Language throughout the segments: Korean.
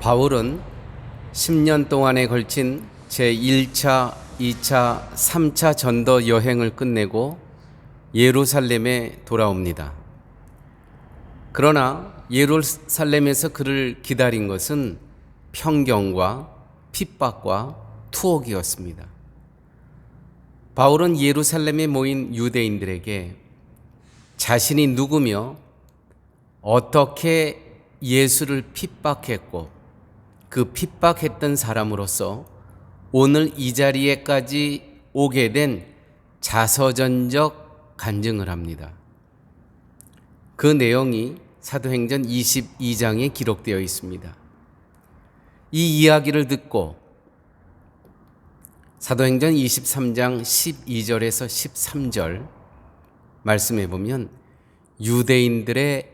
바울은 10년 동안에 걸친 제1차, 2차, 3차 전도 여행을 끝내고 예루살렘에 돌아옵니다. 그러나 예루살렘에서 그를 기다린 것은 편경과 핍박과 투옥이었습니다. 바울은 예루살렘에 모인 유대인들에게 자신이 누구며 어떻게 예수를 핍박했고 그 핍박했던 사람으로서 오늘 이 자리에까지 오게 된 자서전적 간증을 합니다. 그 내용이 사도행전 22장에 기록되어 있습니다. 이 이야기를 듣고 사도행전 23장 12절에서 13절 말씀해 보면 유대인들의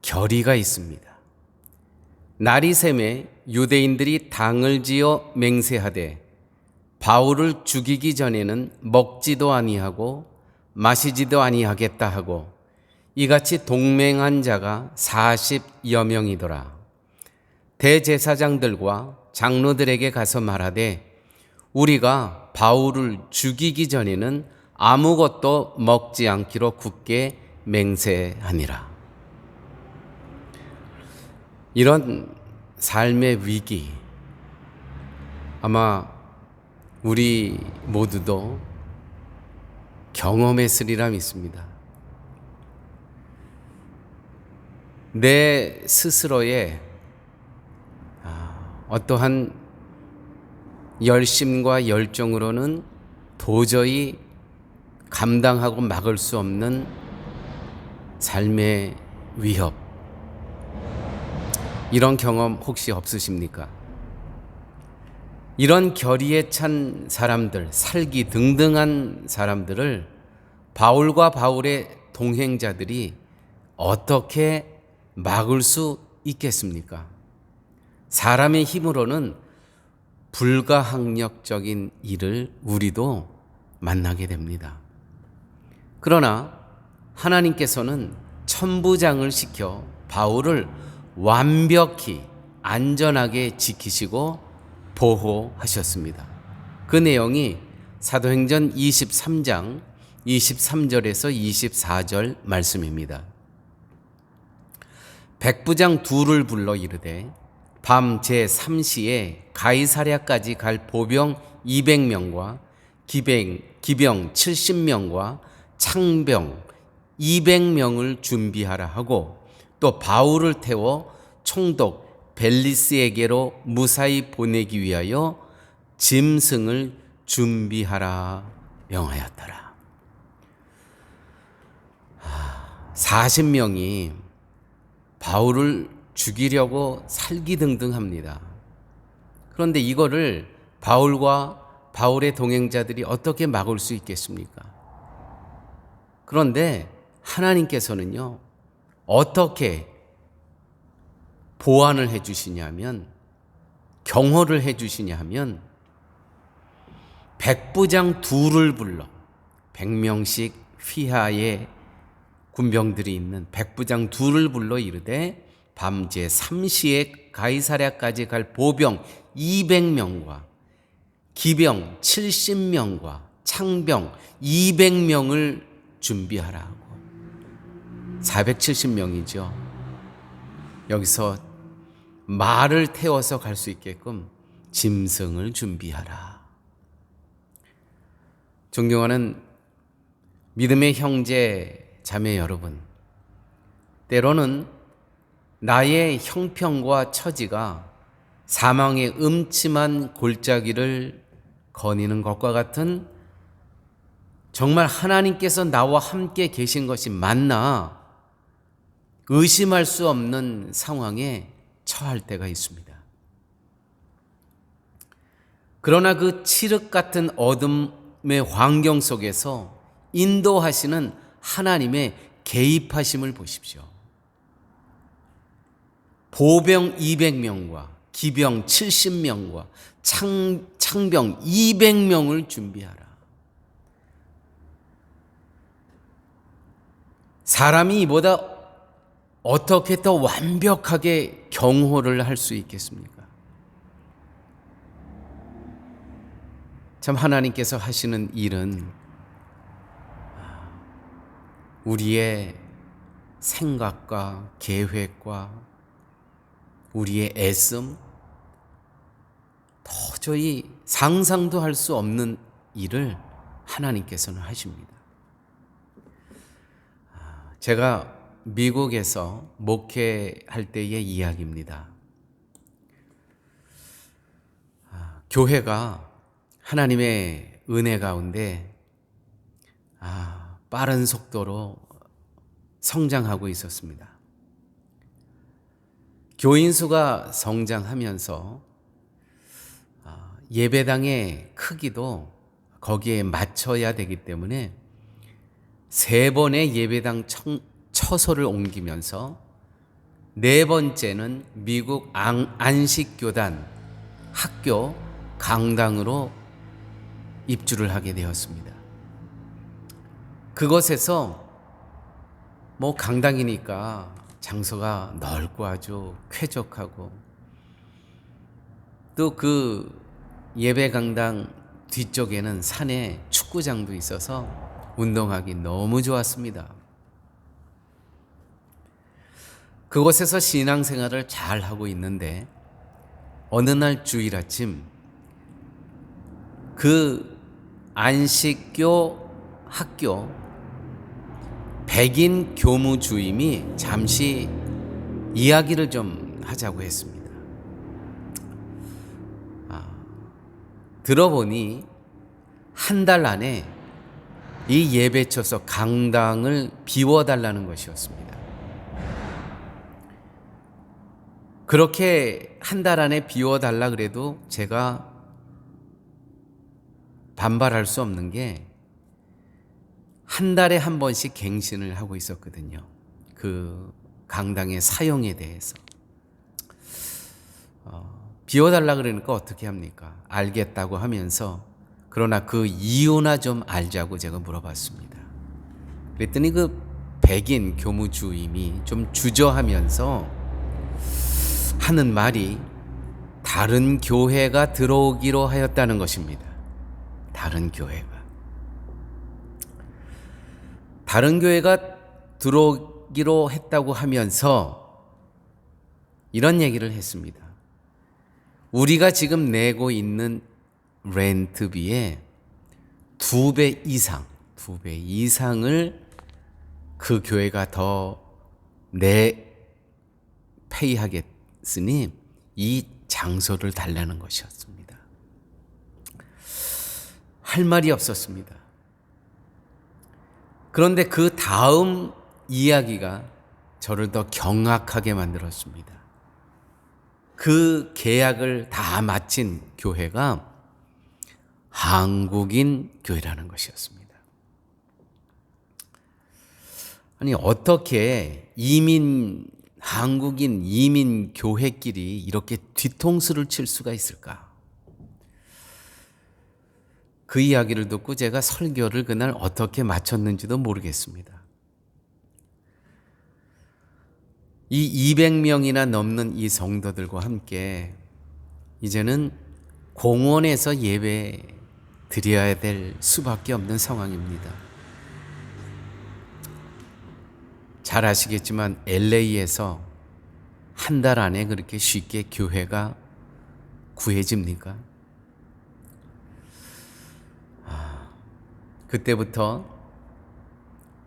결의가 있습니다. 날이 샘에 유대인들이 당을 지어 맹세하되 바울을 죽이기 전에는 먹지도 아니하고 마시지도 아니하겠다 하고 이같이 동맹한 자가 40여 명이더라. 대제사장들과 장로들에게 가서 말하되 우리가 바울을 죽이기 전에는 아무것도 먹지 않기로 굳게 맹세하니라. 이런 삶의 위기, 아마 우리 모두도 경험했으리라 믿습니다. 내 스스로의 아, 어떠한 열심과 열정으로는 도저히 감당하고 막을 수 없는 삶의 위협. 이런 경험 혹시 없으십니까? 이런 결의에 찬 사람들, 살기 등등한 사람들을 바울과 바울의 동행자들이 어떻게 막을 수 있겠습니까? 사람의 힘으로는 불가항력적인 일을 우리도 만나게 됩니다. 그러나 하나님께서는 천부장을 시켜 바울을 완벽히 안전하게 지키시고 보호하셨습니다. 그 내용이 사도행전 23장 23절에서 24절 말씀입니다. 백부장 둘을 불러 이르되 밤 제3시에 가이사랴까지 갈 보병 200명과 기병, 기병 70명과 창병 200명을 준비하라 하고 또 바울을 태워 총독 벨리스에게로 무사히 보내기 위하여 짐승을 준비하라 명하였더라. 40명이 바울을 죽이려고 살기 등등 합니다. 그런데 이거를 바울과 바울의 동행자들이 어떻게 막을 수 있겠습니까? 그런데 하나님께서는요, 어떻게 보완을 해 주시냐면, 경호를 해 주시냐 하면, 백부장 둘을 불러, 백명씩 휘하에 군병들이 있는 백부장 둘을 불러 이르되 밤제 3시에 가이사랴까지 갈 보병 200명과 기병 70명과 창병 200명을 준비하라고 470명이죠. 여기서 말을 태워서 갈 수 있게끔 짐승을 준비하라. 존경하는 믿음의 형제 자매 여러분, 때로는 나의 형편과 처지가 사망의 음침한 골짜기를 거니는 것과 같은 정말 하나님께서 나와 함께 계신 것이 맞나 의심할 수 없는 상황에 처할 때가 있습니다. 그러나 그 칠흑 같은 어둠의 환경 속에서 인도하시는 하나님의 개입하심을 보십시오. 보병 200명과 기병 70명과 창, 창병 200명을 준비하라. 사람이 이보다 어떻게 더 완벽하게 경호를 할 수 있겠습니까? 참 하나님께서 하시는 일은 우리의 생각과 계획과 우리의 애씀 도저히 상상도 할 수 없는 일을 하나님께서는 하십니다. 제가 미국에서 목회할 때의 이야기입니다. 아, 교회가 하나님의 은혜 가운데 아, 빠른 속도로 성장하고 있었습니다. 교인 수가 성장하면서 아, 예배당의 크기도 거기에 맞춰야 되기 때문에 세 번의 예배당 청, 처소를 옮기면서 네 번째는 미국 안식교단 학교 강당으로 입주를 하게 되었습니다. 그것에서 뭐 강당이니까 장소가 넓고 아주 쾌적하고 또 그 예배 강당 뒤쪽에는 산에 축구장도 있어서 운동하기 너무 좋았습니다. 그곳에서 신앙생활을 잘 하고 있는데 어느 날 주일 아침 그 안식교 학교 백인 교무 주임이 잠시 이야기를 좀 하자고 했습니다. 아, 들어보니 한 달 안에 이 예배처서 강당을 비워달라는 것이었습니다. 그렇게 한 달 안에 비워달라 그래도 제가 반발할 수 없는 게 한 달에 한 번씩 갱신을 하고 있었거든요. 그 강당의 사용에 대해서. 어, 비워달라 그러니까 어떻게 합니까? 알겠다고 하면서 그러나 그 이유나 좀 알자고 제가 물어봤습니다. 그랬더니 그 백인 교무주임이 좀 주저하면서 하는 말이 다른 교회가 들어오기로 하였다는 것입니다. 다른 교회가. 다른 교회가 들어오기로 했다고 하면서 이런 얘기를 했습니다. 우리가 지금 내고 있는 렌트비의 두 배 이상, 두 배 이상을 그 교회가 더 내 페이하겠 으니 이 장소를 달라는 것이었습니다. 할 말이 없었습니다. 그런데 그 다음 이야기가 저를 더 경악하게 만들었습니다. 그 계약을 다 마친 교회가 한국인 교회라는 것이었습니다. 아니, 어떻게 이민, 한국인 이민 교회끼리 이렇게 뒤통수를 칠 수가 있을까? 그 이야기를 듣고 제가 설교를 그날 어떻게 마쳤는지도 모르겠습니다. 이 200명이나 넘는 이 성도들과 함께 이제는 공원에서 예배 드려야 될 수밖에 없는 상황입니다. 잘 아시겠지만 LA에서 한 달 안에 그렇게 쉽게 교회가 구해집니까? 그때부터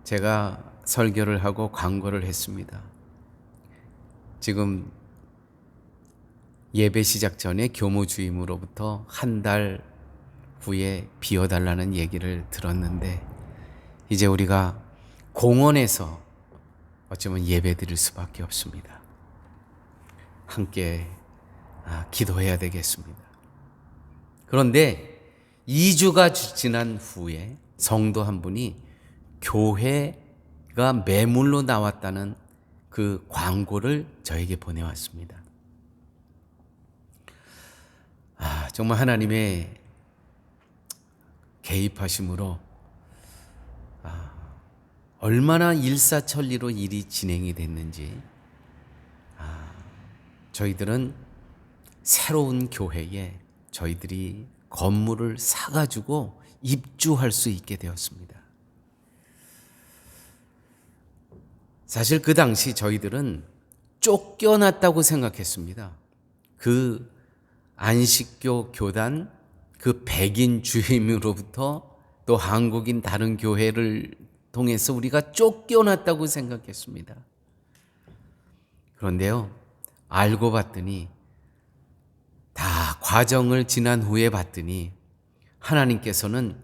제가 설교를 하고 광고를 했습니다. 지금 예배 시작 전에 교무주임으로부터 한 달 후에 비워달라는 얘기를 들었는데 이제 우리가 공원에서 어쩌면 예배 드릴 수밖에 없습니다. 함께 아, 기도해야 되겠습니다. 그런데 2주가 지난 후에 성도 한 분이 교회가 매물로 나왔다는 그 광고를 저에게 보내왔습니다. 아, 정말 하나님의 개입하심으로 아, 얼마나 일사천리로 일이 진행이 됐는지 저희들은 새로운 교회에 저희들이 건물을 사가지고 입주할 수 있게 되었습니다. 사실 그 당시 저희들은 쫓겨났다고 생각했습니다. 그 안식교 교단, 그 백인 주임으로부터 또 한국인 다른 교회를 통해서 우리가 쫓겨났다고 생각했습니다. 그런데요, 알고 봤더니 다 과정을 지난 후에 봤더니 하나님께서는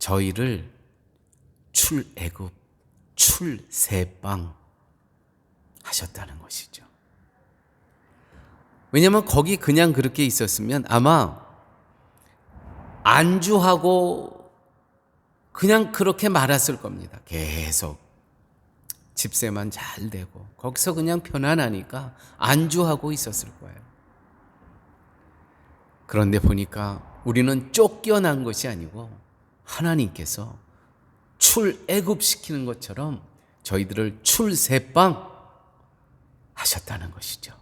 저희를 출애굽, 출세방 하셨다는 것이죠. 왜냐하면 거기 그냥 그렇게 있었으면 아마 안주하고 그냥 그렇게 말았을 겁니다. 계속 집세만 잘 되고 거기서 그냥 편안하니까 안주하고 있었을 거예요. 그런데 보니까 우리는 쫓겨난 것이 아니고 하나님께서 출애굽시키는 것처럼 저희들을 출세방 하셨다는 것이죠.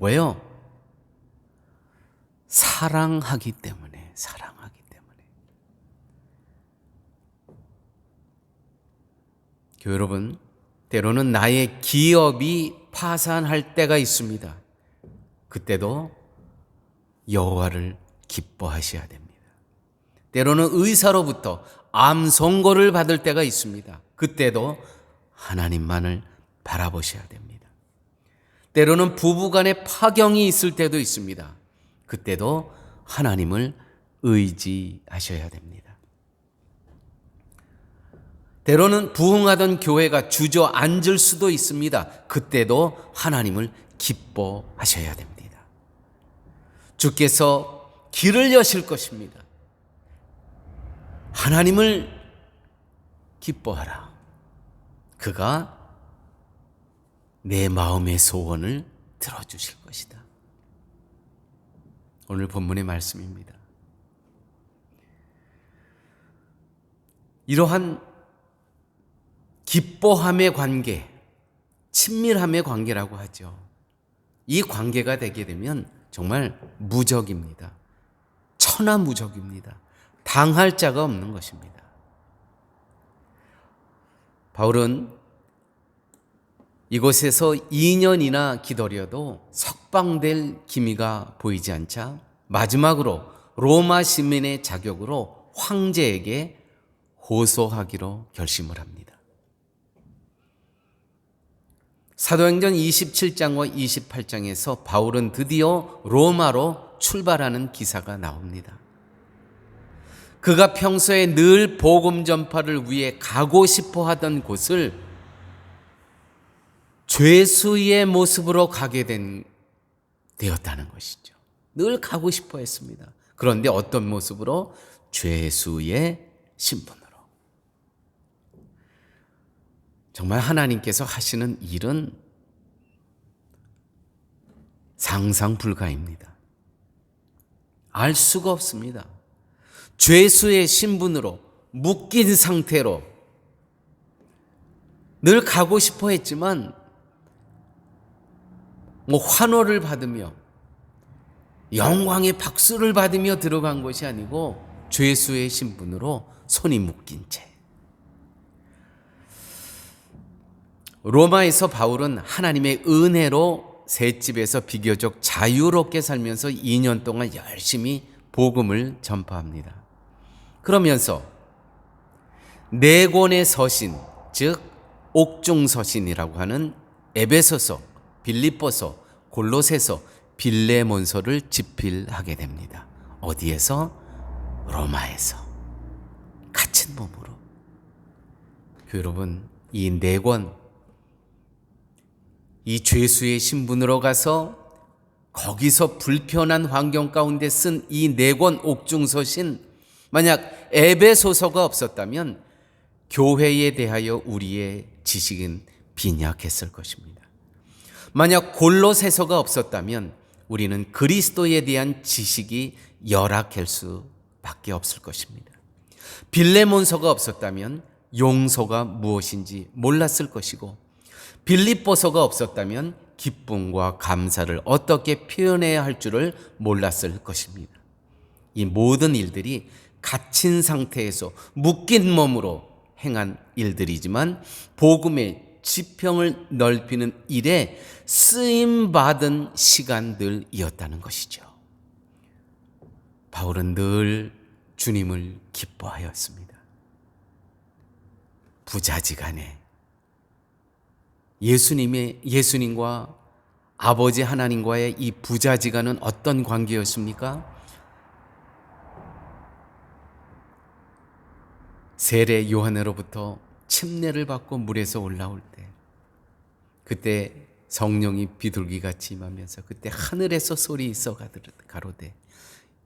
왜요? 사랑하기 때문에, 사랑하기 때문에. 여러분, 때로는 나의 기업이 파산할 때가 있습니다. 그때도 여호와를 기뻐하셔야 됩니다. 때로는 의사로부터 암 선고를 받을 때가 있습니다. 그때도 하나님만을 바라보셔야 됩니다. 때로는 부부간에 파경이 있을 때도 있습니다. 그때도 하나님을 의지하셔야 됩니다. 때로는 부흥하던 교회가 주저앉을 수도 있습니다. 그때도 하나님을 기뻐하셔야 됩니다. 주께서 길을 여실 것입니다. 하나님을 기뻐하라. 그가 내 마음의 소원을 들어주실 것이다. 오늘 본문의 말씀입니다. 이러한 기뻐함의 관계, 친밀함의 관계라고 하죠. 이 관계가 되게 되면 정말 무적입니다. 천하무적입니다. 당할 자가 없는 것입니다. 바울은 이곳에서 2년이나 기다려도 석방될 기미가 보이지 않자 마지막으로 로마 시민의 자격으로 황제에게 호소하기로 결심을 합니다. 사도행전 27장과 28장에서 바울은 드디어 로마로 출발하는 기사가 나옵니다. 그가 평소에 늘 복음 전파를 위해 가고 싶어 하던 곳을 죄수의 모습으로 가게 된 되었다는 것이죠. 늘 가고 싶어 했습니다. 그런데 어떤 모습으로 죄수의 신분으로. 정말 하나님께서 하시는 일은 상상 불가입니다. 알 수가 없습니다. 죄수의 신분으로 묶인 상태로 늘 가고 싶어 했지만 뭐 환호를 받으며 영광의 박수를 받으며 들어간 것이 아니고 죄수의 신분으로 손이 묶인 채. 로마에서 바울은 하나님의 은혜로 셋집에서 비교적 자유롭게 살면서 2년 동안 열심히 복음을 전파합니다. 그러면서 네 권의 서신, 즉 옥중 서신이라고 하는 에베소서, 빌립보서, 골로새서, 빌레몬서를 집필하게 됩니다. 어디에서? 로마에서. 갇힌 몸으로. 여러분, 이 네 권, 이 죄수의 신분으로 가서 거기서 불편한 환경 가운데 쓴 이 네 권 옥중서신, 만약 에베소서가 없었다면 교회에 대하여 우리의 지식은 빈약했을 것입니다. 만약 골로새서가 없었다면 우리는 그리스도에 대한 지식이 열악할 수밖에 없을 것입니다. 빌레몬서가 없었다면 용서가 무엇인지 몰랐을 것이고 빌립보서가 없었다면 기쁨과 감사를 어떻게 표현해야 할 줄을 몰랐을 것입니다. 이 모든 일들이 갇힌 상태에서 묶인 몸으로 행한 일들이지만 복음의 지평을 넓히는 일에 쓰임 받은 시간들이었다는 것이죠. 바울은 늘 주님을 기뻐하였습니다. 부자지간에 예수님의 예수님과 아버지 하나님과의 이 부자지간은 어떤 관계였습니까? 세례 요한으로부터 침례를 받고 물에서 올라올 때 그때 성령이 비둘기 같이 임하면서 그때 하늘에서 소리 있어 가로되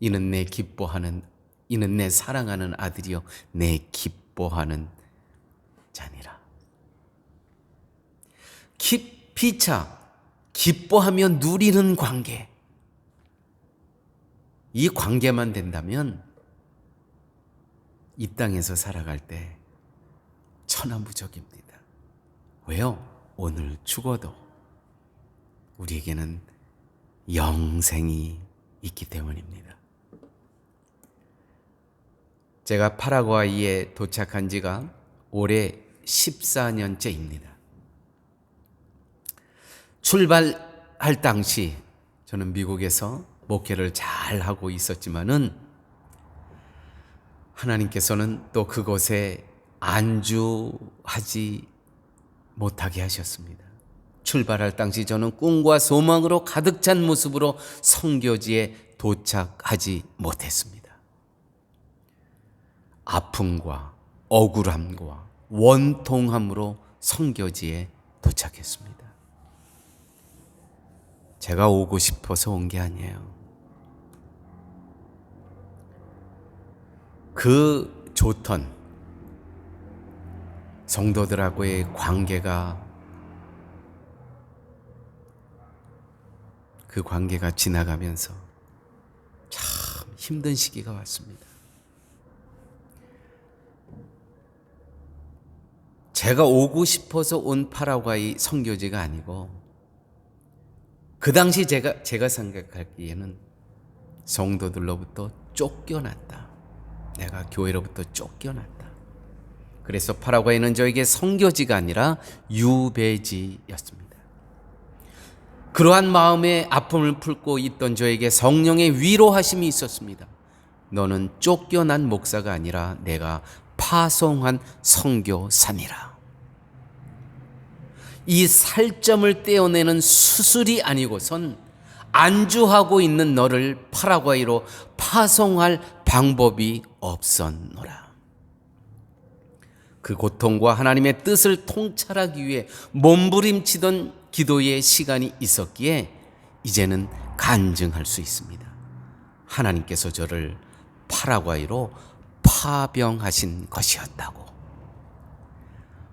이는 내 기뻐하는 이는 내 사랑하는 아들이요 내 기뻐하는 자니라. 기, 피차 기뻐하며 누리는 관계. 이 관계만 된다면 이 땅에서 살아갈 때 천하무적입니다. 왜요? 오늘 죽어도 우리에게는 영생이 있기 때문입니다. 제가 파라과이에 도착한 지가 올해 14년째입니다. 출발할 당시 저는 미국에서 목회를 잘 하고 있었지만은 하나님께서는 또 그곳에 안주하지 못하게 하셨습니다. 출발할 당시 저는 꿈과 소망으로 가득 찬 모습으로 성교지에 도착하지 못했습니다. 아픔과 억울함과 원통함으로 성교지에 도착했습니다. 제가 오고 싶어서 온 게 아니에요. 그 좋던 성도들하고의 관계가 그 관계가 지나가면서 참 힘든 시기가 왔습니다. 제가 오고 싶어서 온 파라과이 선교지가 아니고 그 당시 제가 제가 생각하기에는 성도들로부터 쫓겨났다. 내가 교회로부터 쫓겨났다. 그래서 파라과이는 저에게 성교지가 아니라 유배지였습니다. 그러한 마음의 아픔을 품고 있던 저에게 성령의 위로하심이 있었습니다. 너는 쫓겨난 목사가 아니라 내가 파송한 성교사니라. 이 살점을 떼어내는 수술이 아니고선 안주하고 있는 너를 파라과이로 파송할 방법이 없었노라. 그 고통과 하나님의 뜻을 통찰하기 위해 몸부림치던 기도의 시간이 있었기에 이제는 간증할 수 있습니다. 하나님께서 저를 파라과이로 파병하신 것이었다고.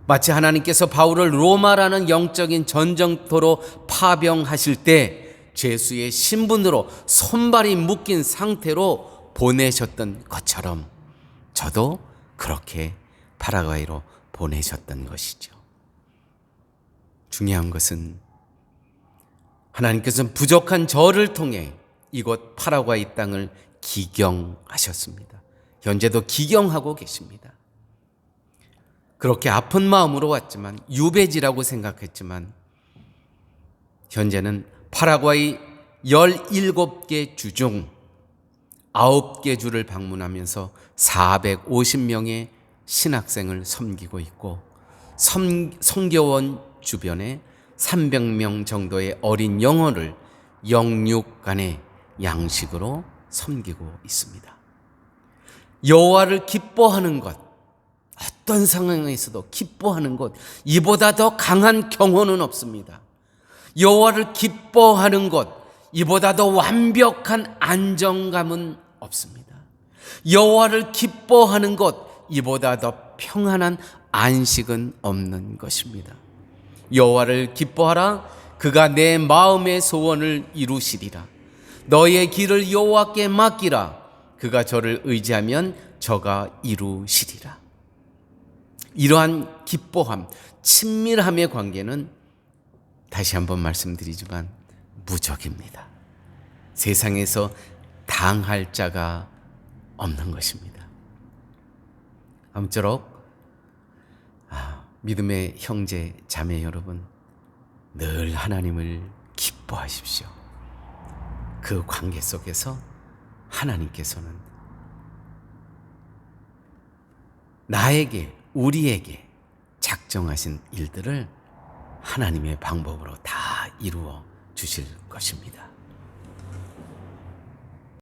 마치 하나님께서 바울을 로마라는 영적인 전쟁터로 파병하실 때 제수의 신분으로 손발이 묶인 상태로 보내셨던 것처럼 저도 그렇게 파라과이로 보내셨던 것이죠. 중요한 것은 하나님께서는 부족한 저를 통해 이곳 파라과이 땅을 기경하셨습니다. 현재도 기경하고 계십니다. 그렇게 아픈 마음으로 왔지만 유배지라고 생각했지만 현재는 파라과이 17개 주 중 9개 주를 방문하면서 450명의 신학생을 섬기고 있고 성교원 주변에 300명 정도의 어린 영혼을 영육 간의 양식으로 섬기고 있습니다. 여호와를 기뻐하는 것 어떤 상황에서도 기뻐하는 것 이보다 더 강한 경호는 없습니다. 여호와를 기뻐하는 것 이보다 더 완벽한 안정감은 없습니다. 여호와를 기뻐하는 것 이보다 더 평안한 안식은 없는 것입니다. 여호와를 기뻐하라 그가 내 마음의 소원을 이루시리라 너의 길을 여호와께 맡기라 그가 저를 의지하면 저가 이루시리라 이러한 기뻐함 친밀함의 관계는 다시 한번 말씀드리지만 무적입니다. 세상에서 당할 자가 없는 것입니다. 아무쪼록 아, 믿음의 형제 자매 여러분 늘 하나님을 기뻐하십시오. 그 관계 속에서 하나님께서는 나에게 우리에게 작정하신 일들을 하나님의 방법으로 다 이루어 주실 것입니다.